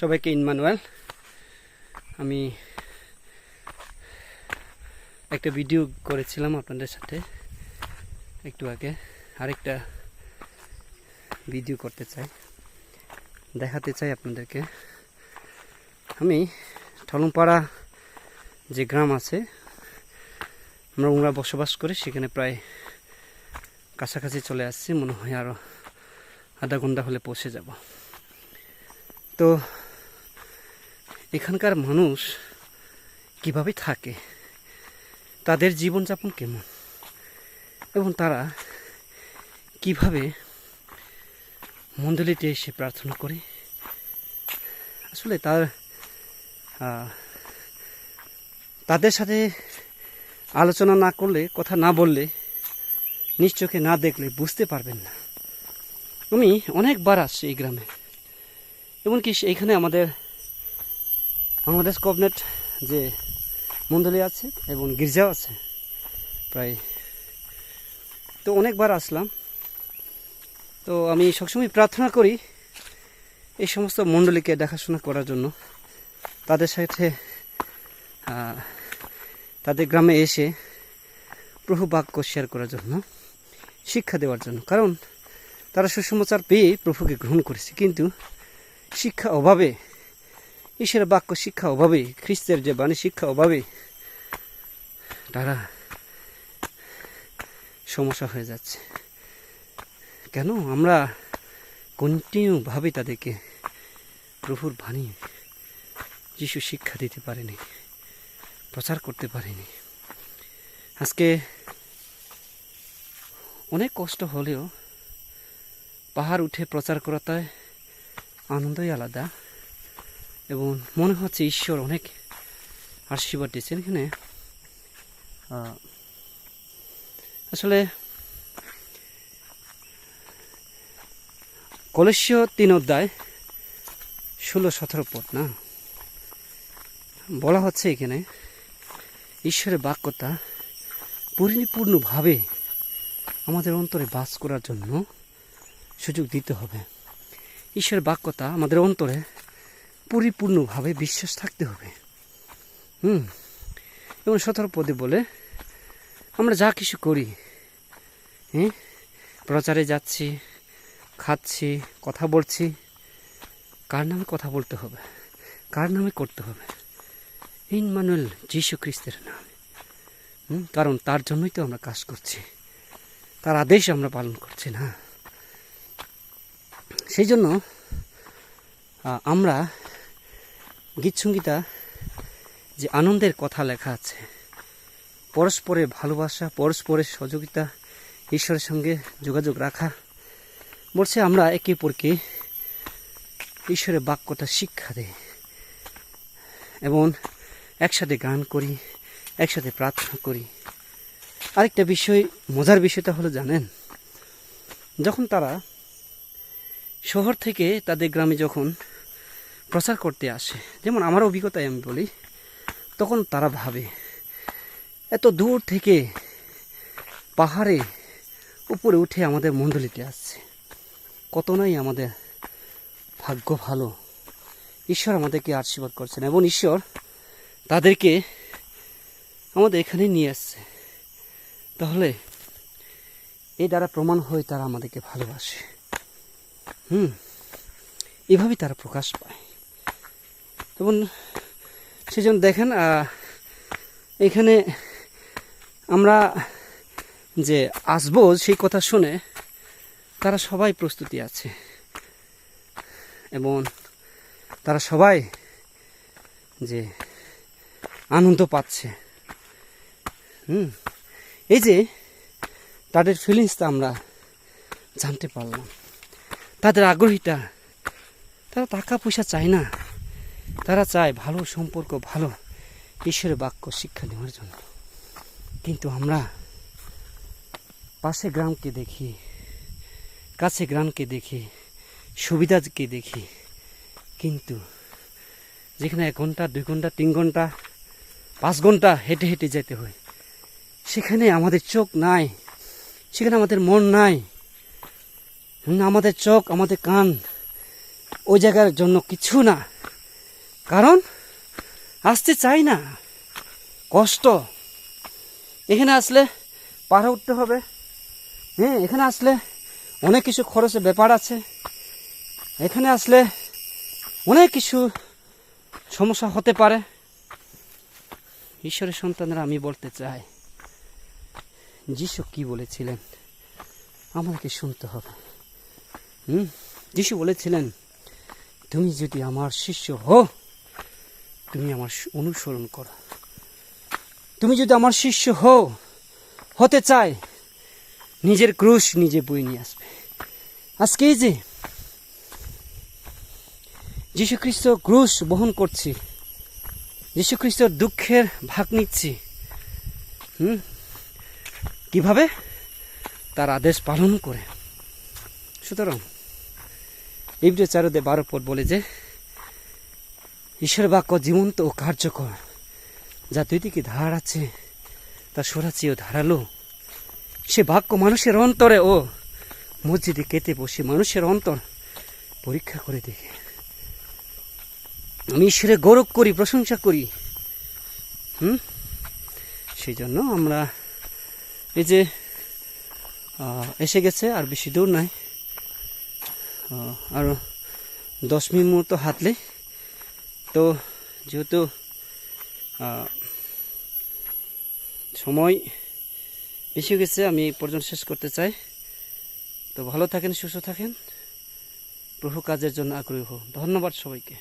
সবাইকে ইনমানুয়াল। আমি একটা ভিডিও করেছিলাম আপনাদের সাথে একটু আগে। আরেকটা ভিডিও করতে চাই, দেখাতে চাই আপনাদেরকে। আমি ঠলংপাড়া যে গ্রাম আছে, আমরা ওরা বসবাস করি, সেখানে প্রায় কাছাকাছি চলে আসছি। মনে হয় আরও আধা ঘণ্টা হলে পৌঁছে যাব। তো এখানকার মানুষ কীভাবে থাকে? তাদের জীবনযাপন কেমন? এবং তারা কীভাবে মণ্ডলীতে এসে প্রার্থনা করে? আসলে তার তাদের সাথে আলোচনা না করলে, কথা না বললে চোখে না দেখলে বুঝতে পারবেন না। আমি অনেকবার আসছি এই গ্রামে। এমনকি এইখানে আমাদের বাংলাদেশ কবনেট যে মন্ডলী আছে এবং গির্জাও আছে, প্রায় তো অনেকবার আসলাম। তো আমি সবসময় প্রার্থনা করি এই সমস্ত মণ্ডলীকে দেখাশোনা করার জন্য। তাদের সাথে তাদের গ্রামে এসে প্রভু বাক্য শেয়ার করার জন্য, শিক্ষা দেওয়ার জন্য। কারণ তারা সুসমাচার পেয়ে প্রভুকে গ্রহণ করেছে, কিন্তু শিক্ষা অভাবে ঈশ্বরের বাক্য শিক্ষা অভাবে, খ্রিস্টের যে বাণী শিক্ষা অভাবে, তারা সমস্যা হয়ে যাচ্ছে। কেন? আমরা কন্টিনিউভাবে তাদেরকে প্রভুর বাণী যিশু শিক্ষা দিতে পারেনি, প্রচার করতে পারেনি। আজকে অনেক কষ্ট হলেও পাহাড় উঠে প্রচার করাতে আনন্দই আলাদা। এবং মনে হচ্ছে ঈশ্বর অনেক আশীর্বাদ দিয়েছেন এখানে। আহ, আসলে কলেশীয় তিন অধ্যায় ষোলো সতেরো পথ না? বলা হচ্ছে এখানে ঈশ্বরের বাক্যতা পরিপূর্ণভাবে আমাদের অন্তরে বাস করার জন্য সুযোগ দিতে হবে। ঈশ্বরের বাক্যতা আমাদের অন্তরে পরিপূর্ণভাবে বিশ্বাস থাকতে হবে। হুম। এবং সতেরো পদে বলে আমরা যা কিছু করি হ্যাঁ প্রচারে যাচ্ছি খাচ্ছি কথা বলছি কার নামে কথা বলতে হবে কার নামে করতে হবে? ইনমানুয়েল যীশু খ্রিস্টের নামে। হুম, কারণ তার জন্যই তো আমরা কাজ করছি। তার আদেশ আমরা পালন করছি না। সেই জন্য আমরা গীতসঙ্গীতা যে আনন্দের কথা লেখা আছে। পরস্পরের ভালোবাসা, পরস্পরের সহযোগিতা, ঈশ্বরের সঙ্গে যোগাযোগ রাখা। বলছে, আমরা একে অপরকে ঈশ্বরের বাক্যটা শিক্ষা দেয় এবং একসাথে গান করি, একসাথে প্রার্থনা করি। আরেকটা বিষয়, মজার বিষয়টা হলো, জানেন, যখন তারা শহর থেকে তাদের গ্রামে যখন প্রচার করতে আসে। যেমন আমার অভিজ্ঞতায় আমি বলি, তখন তারা ভাবে, এত দূর থেকে পাহাড়ে উপরে উঠে আমাদের মণ্ডলীতে আসছে। কত নাই আমাদের ভাগ্য ভালো। ঈশ্বর আমাদেরকে আশীর্বাদ করছেন এবং ঈশ্বর তাদেরকে আমাদের এখানে নিয়ে আসছে। তাহলে এই দ্বারা প্রমাণ হয়ে তারা আমাদেরকে ভালোবাসে। হুম, এভাবেই তারা প্রকাশ পায়। এবং সেজন্য দেখেন এখানে আমরা যে আসব সেই কথা শুনে তারা সবাই প্রস্তুতি আছে। এবং তারা সবাই যে আনন্দ পাচ্ছে। হুম, এই যে তাদের ফিলিংসটা আমরা জানতে পারলাম। তাদের আগ্রহীটা, তারা টাকা পয়সা চায় না। তারা চায় ভালো সম্পর্ক, ভালো ঈশ্বরের বাক্য শিক্ষা নেওয়ার জন্য। কিন্তু আমরা পাশে গ্রামকে দেখি কাছে গ্রামকে দেখি, সুবিধাকে দেখি, কিন্তু যেখানে এক ঘণ্টা, দুই ঘণ্টা, তিন ঘণ্টা, পাঁচ ঘণ্টা হেঁটে হেঁটে যেতে হয়, সেখানে আমাদের চোখ নাই, সেখানে আমাদের মন নাই আমাদের চোখ, আমাদের কান, ওই জায়গার জন্য কিছু না। কারণ আসতে চাই না। কষ্ট। এখানে আসলে পাহাড়ে উঠতে হবে। হ্যাঁ এখানে আসলে অনেক কিছু খরচের ব্যাপার আছে। এখানে আসলে অনেক কিছু সমস্যা হতে পারে। ঈশ্বরের সন্তানরা আমি বলতে চাই, যিশু কি বলেছিলেন? আমাকে শুনতে হবে। হুম, যিশু বলেছিলেন, তুমি যদি আমার শিষ্য হো তুমি আমার অনুসরণ করো। তুমি যদি আমার শিষ্য হও, হতে চাই, নিজের ক্রুশ নিজে বই নিয়ে আসবে। আজকে এই যে যীশু খ্রিস্ট ক্রুশ বহন করছি যীশু খ্রিস্টর দুঃখের ভাগ নিচ্ছি, হুম? কীভাবে? তার আদেশ পালন করে। সুতরাং ইব্রে চারদে বারো পদ বলে যে ঈশ্বর বাক্য জীবন্ত ও কার্যকর। যা দুই দিকে ধার আছে, তা সরাচিও ধারালো। সে বাক্য মানুষের অন্তরে ও মসজিদে কেটে বসে মানুষের অন্তর পরীক্ষা করে দেখে। আমি ঈশ্বরের গৌরব করি, প্রশংসা করি। হুম? সেই জন্য আমরা এই যে এসে গেছে, আর বেশি দূর নাই। আরও দশ মিনিট মতো হাঁটলে তো যেহেতু সময় বেশি গেছে, আমি পর্যন্ত শেষ করতে চাই। তো ভালো থাকেন, সুস্থ থাকেন। প্রভু কাজের জন্য আগ্রহী হোক ধন্যবাদ সবাইকে।